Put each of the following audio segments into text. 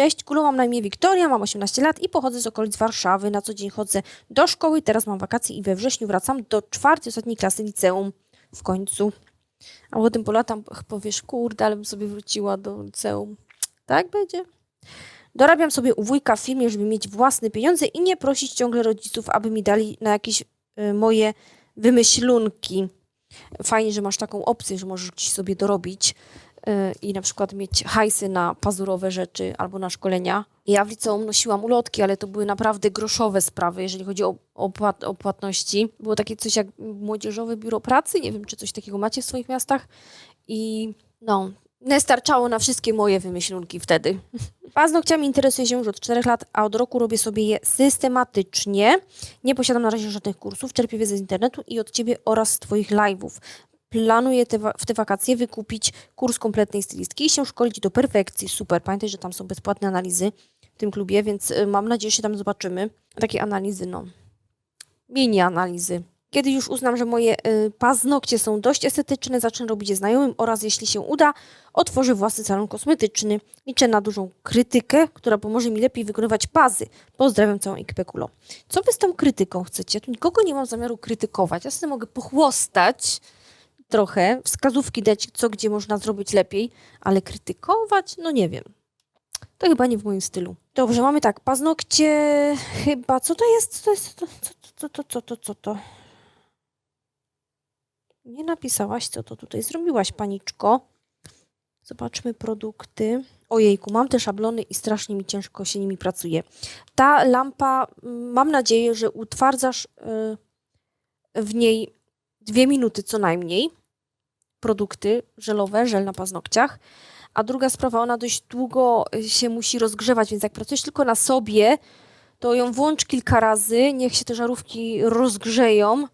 Cześć, Kulo, mam na imię Wiktoria, mam 18 lat i pochodzę z okolic Warszawy. Na co dzień chodzę do szkoły, teraz mam wakacje i we wrześniu wracam do czwartej, ostatniej klasy liceum. W końcu. A potem po latach powiesz, kurde, ale bym sobie wróciła do liceum. Tak będzie? Dorabiam sobie u wujka w firmie, żeby mieć własne pieniądze i nie prosić ciągle rodziców, aby mi dali na jakieś y, moje wymyślunki. Fajnie, że masz taką opcję, że możesz sobie dorobić i na przykład mieć hajsy na pazurowe rzeczy albo na szkolenia. Ja w liceum nosiłam ulotki, ale to były naprawdę groszowe sprawy, jeżeli chodzi o, o, płat, o płatności. Było takie coś jak młodzieżowe biuro pracy, nie wiem, czy coś takiego macie w swoich miastach. I no, nie starczało na wszystkie moje wymyślunki wtedy. Paznokciami interesuję się już od 4 lat, a od roku robię sobie je systematycznie. Nie posiadam na razie żadnych kursów, czerpię wiedzę z internetu i od Ciebie oraz z Twoich live'ów. Planuję te w te wakacje wykupić kurs kompletnej stylistki i się szkolić do perfekcji. Super. Pamiętaj, że tam są bezpłatne analizy w tym klubie, więc y, mam nadzieję, że się tam zobaczymy. Takie analizy, no. Mini analizy. Kiedy już uznam, że moje y, paznokcie są dość estetyczne, zacznę robić je znajomym oraz jeśli się uda, otworzę własny salon kosmetyczny. Liczę na dużą krytykę, która pomoże mi lepiej wykonywać pazy. Pozdrawiam całą ekipę Kulo. Co wy z tą krytyką chcecie? Tu nikogo nie mam zamiaru krytykować. Ja sobie mogę pochłostać trochę, wskazówki dać, co gdzie można zrobić lepiej, ale krytykować? No nie wiem. To chyba nie w moim stylu. Dobrze, mamy tak, paznokcie chyba, co to jest? Co to jest? Co to, co to, co to, co to? Nie napisałaś, co to tutaj zrobiłaś, paniczko. Zobaczmy produkty. Ojejku, mam te szablony i strasznie mi ciężko się nimi pracuje. Ta lampa, mm, mam nadzieję, że utwardzasz y, w niej dwie minuty co najmniej. Produkty żelowe, żel na paznokciach. A druga sprawa, ona dość długo y, się musi rozgrzewać, więc jak pracujesz tylko na sobie, to ją włącz kilka razy, niech się te żarówki rozgrzeją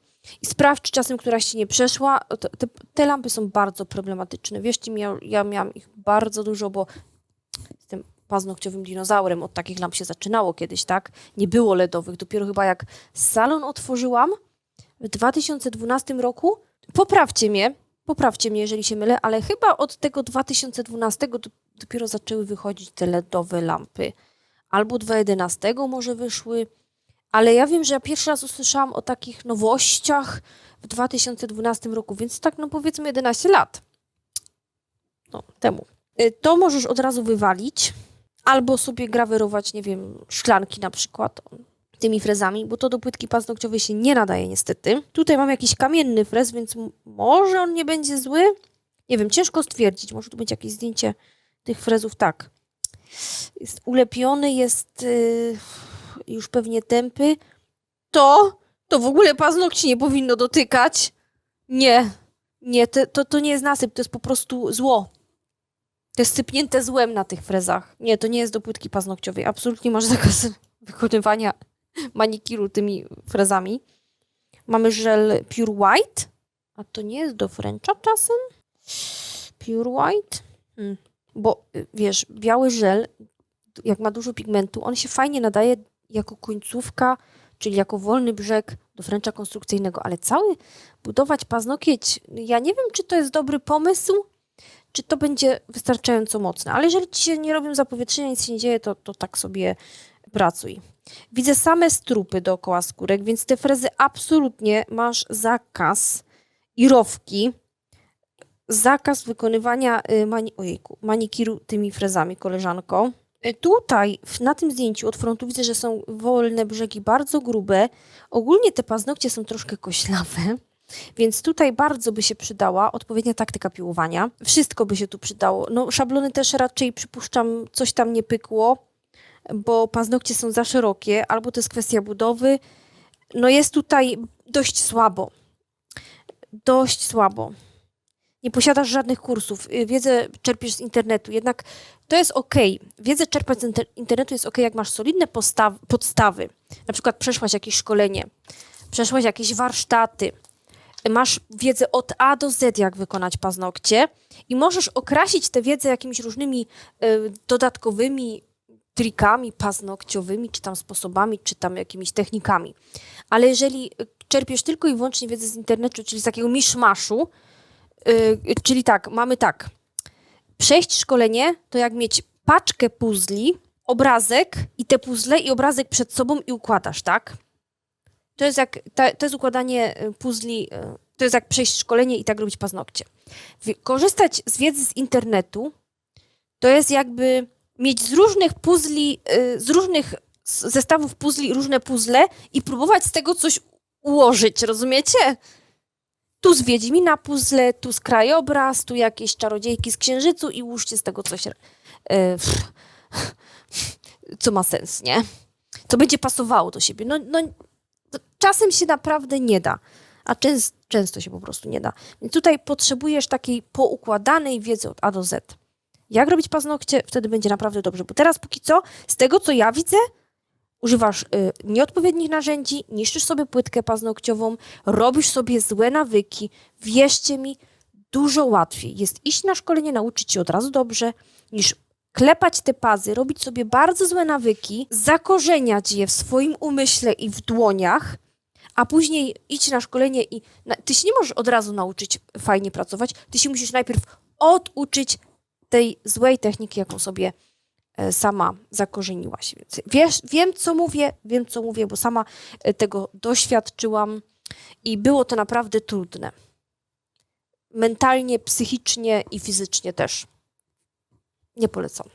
i sprawdź, czy czasem któraś ci nie przeszła. Te, te lampy są bardzo problematyczne. Wierzcie mi, ja, ja miałam ich bardzo dużo, bo jestem paznokciowym dinozaurem. Od takich lamp się zaczynało kiedyś, tak? Nie było LEDowych. Dopiero chyba jak salon otworzyłam w 2012 roku. Poprawcie mnie, poprawcie mnie, jeżeli się mylę, ale chyba od tego 2012 do, dopiero zaczęły wychodzić te LEDowe lampy. Albo 2011 może wyszły. Ale ja wiem, że ja pierwszy raz usłyszałam o takich nowościach w 2012 roku, więc tak no powiedzmy 11 lat no, temu. Y, To możesz od razu wywalić, albo sobie grawerować, nie wiem, szklanki na przykład tymi frezami, bo to do płytki paznokciowej się nie nadaje niestety. Tutaj mam jakiś kamienny frez, więc może on nie będzie zły. Nie wiem, ciężko stwierdzić. Może tu być jakieś zdjęcie tych frezów. Tak. Jest ulepiony, jest y, już pewnie tępy. To, to w ogóle paznokci nie powinno dotykać. Nie, nie, to, to, to nie jest nasyp, to jest po prostu zło. To jest sypnięte złem na tych frezach. Nie, to nie jest do płytki paznokciowej. Absolutnie masz zakaz wykonywania manikiru tymi frezami. Mamy żel Pure White. A to nie jest do Frencha czasem? Pure White? Hmm. Bo y, wiesz, biały żel, jak ma dużo pigmentu, on się fajnie nadaje jako końcówka, czyli jako wolny brzeg do Frencha konstrukcyjnego, ale cały budować paznokieć, ja nie wiem, czy to jest dobry pomysł, czy to będzie wystarczająco mocne. Ale jeżeli ci się nie robią zapowietrzenia, nic się nie dzieje, to, to tak sobie pracuj. Widzę same strupy dookoła skórek, więc te frezy absolutnie masz zakaz i rowki. Zakaz wykonywania y, mani ojejku, manikiru tymi frezami, koleżanko. Y, Tutaj na tym zdjęciu od frontu widzę, że są wolne brzegi bardzo grube. Ogólnie te paznokcie są troszkę koślawe. Więc tutaj bardzo by się przydała odpowiednia taktyka piłowania. Wszystko by się tu przydało. No, szablony też raczej przypuszczam, coś tam nie pykło, bo paznokcie są za szerokie, albo to jest kwestia budowy. No jest tutaj dość słabo. Dość słabo. Nie posiadasz żadnych kursów. Y, Wiedzę czerpiesz z internetu, jednak to jest ok. Wiedzę czerpać z inter- internetu jest ok, jak masz solidne podstawy. Na przykład przeszłaś jakieś szkolenie, przeszłaś jakieś warsztaty, masz wiedzę od A do Z, jak wykonać paznokcie i możesz okrasić tę wiedzę jakimiś różnymi y, dodatkowymi trikami paznokciowymi, czy tam sposobami, czy tam jakimiś technikami. Ale jeżeli czerpiesz tylko i wyłącznie wiedzę z internetu, czyli z takiego miszmaszu, y, czyli tak, mamy tak, przejść szkolenie to jak mieć paczkę puzli, obrazek i te puzzle i obrazek przed sobą i układasz, tak? To jest jak, to jest układanie y, puzli, y, to jest jak przejść szkolenie i tak robić paznokcie. Korzystać z wiedzy z internetu to jest jakby mieć z różnych puzli, y, z różnych zestawów puzli różne puzzle i próbować z tego coś ułożyć, rozumiecie? Tu z Wiedźmina puzzle, tu z krajobraz, tu jakieś czarodziejki z księżycu i ułóżcie z tego coś, y, co ma sens, nie? Co będzie pasowało do siebie. No, no czasem się naprawdę nie da, a częs- często się po prostu nie da. Więc tutaj potrzebujesz takiej poukładanej wiedzy od A do Z. Jak robić paznokcie, wtedy będzie naprawdę dobrze. Bo teraz póki co, z tego co ja widzę, używasz y, nieodpowiednich narzędzi, niszczysz sobie płytkę paznokciową, robisz sobie złe nawyki. Wierzcie mi, dużo łatwiej jest iść na szkolenie, nauczyć się od razu dobrze, niż klepać te pazy, robić sobie bardzo złe nawyki, zakorzeniać je w swoim umyśle i w dłoniach, a później iść na szkolenie i na, ty się nie możesz od razu nauczyć fajnie pracować, ty się musisz najpierw oduczyć tej złej techniki, jaką sobie e, sama zakorzeniłaś. Więc wiesz, wiem, co mówię, wiem, co mówię, bo sama e, tego doświadczyłam i było to naprawdę trudne. Mentalnie, psychicznie i fizycznie też. Nie polecam.